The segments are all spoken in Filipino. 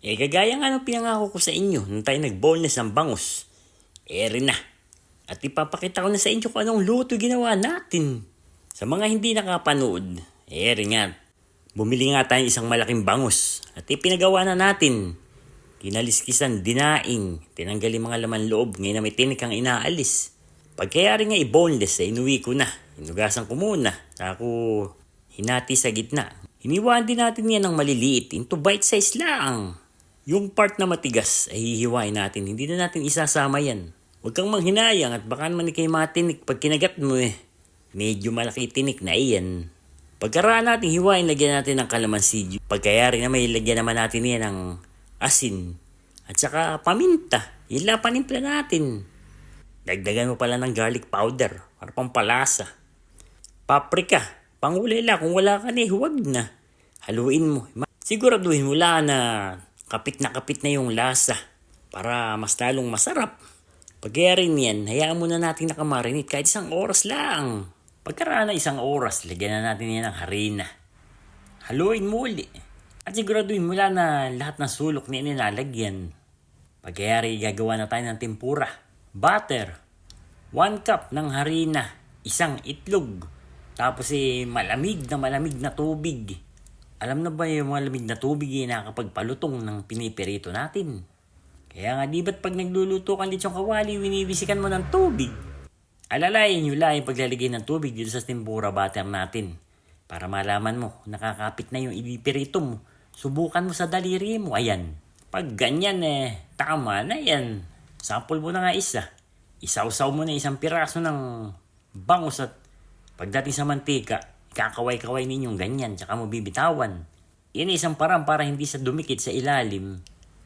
Eh, kagaya nga ng pinangako ko sa inyo nung tayo nag-boneless ng bangus. Rin na. At ipapakita ko na sa inyo kung anong luto ginawa natin. Sa mga hindi nakapanood, rin nga. Bumili nga tayo isang malaking bangus at ipinagawa na natin. Kinaliskisan, dinaing, tinanggal yung mga laman loob, ngayon na may tinik ang inaalis. Pagkayari nga i-boneless, eh, inuwi ko na. Inugasan ko muna. Saka hinati sa gitna. Hiniwaan din natin yan ng maliliit into bite size lang. Yung part na matigas ay hihiwain natin. Hindi na natin isasama yan. Huwag kang manghinayang at baka naman ikay matinik pag kinagat mo eh. Medyo malaki tinik na iyan. Pagkaraan natin hiwain, lagyan natin ng kalamansi. Pagkayari na may lagyan naman natin yan ng asin. At saka paminta. Yun lang panimpla natin. Dagdagan mo pala ng garlic powder para pampalasa. Paprika. Pangulay lang. Kung wala ka na, eh, huwag na. Haluin mo. Siguraduhin mo lang na kapit na kapit na yung lasa para mas lalong masarap. Pagkaya rin yan, hayaan muna natin nakamarinate kahit isang oras lang. Pagkaraan na isang oras, lagyan na natin yan ng harina. Haluin mo uli. At siguraduhin mo lang na lahat ng sulok na nilalagyan. Pagkayari, gagawa na tayo ng tempura. Butter. 1 cup ng harina. Isang itlog. Tapos eh, malamig na malamig na tubig. Alam na ba yung malamig na tubig eh, nakakapagpalutong ng pinipirito natin? Kaya nga, di ba't pag nagluluto ka lechong kawali, winibisikan mo ng tubig? Alalayan nyo lang yung paglalagay ng tubig dito sa tempura butter natin. Para malaman mo, nakakapit na yung ibipirito mo. Subukan mo sa daliri mo, ayan. Pag ganyan eh, tama na yan. Sample mo na nga isa. Isawsaw mo na isang piraso ng bangus at pagdating sa mantika, kakaway-kaway ninyong ganyan, tsaka mo bibitawan. Yan isang parang para hindi sa dumikit sa ilalim.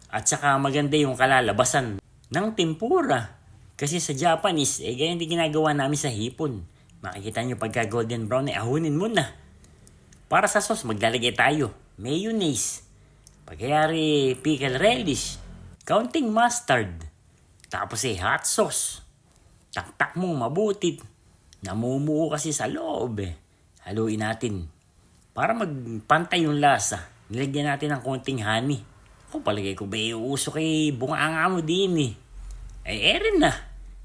At saka maganda yung kalalabasan ng tempura. Kasi sa Japanese, eh ganyan din ginagawa namin sa hipon. Makikita nyo pagka golden brown, eh ahunin mo na. Para sa sauce, maglalagay tayo. Mayonnaise. Pagkayari, pickle relish. Counting mustard. Tapos eh, hot sauce. Taktak mo mabuti. Namumuo kasi sa loob eh. Haluin natin. Para magpantay yung lasa, nilagyan natin ng konting honey. Kung palagay ko ba iuuso kay bunganga mo din eh. Ay, erin na.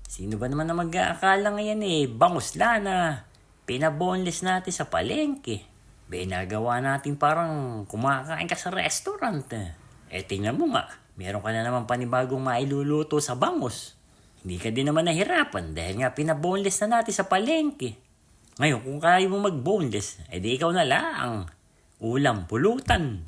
Sino ba naman na mag-aakala ngayon eh, bangus lana. Pinaboneless natin sa palengke. Binagawa natin parang kumakain ka sa restaurant. Eh, eh tingnan mo nga, meron ka na naman panibagong mailuluto sa bangus. Hindi ka din naman nahirapan dahil nga pinaboneless na natin sa palengke. Ngayon, kung kaya mo mag-boneless, edi ikaw na lang. Ulam, pulutan.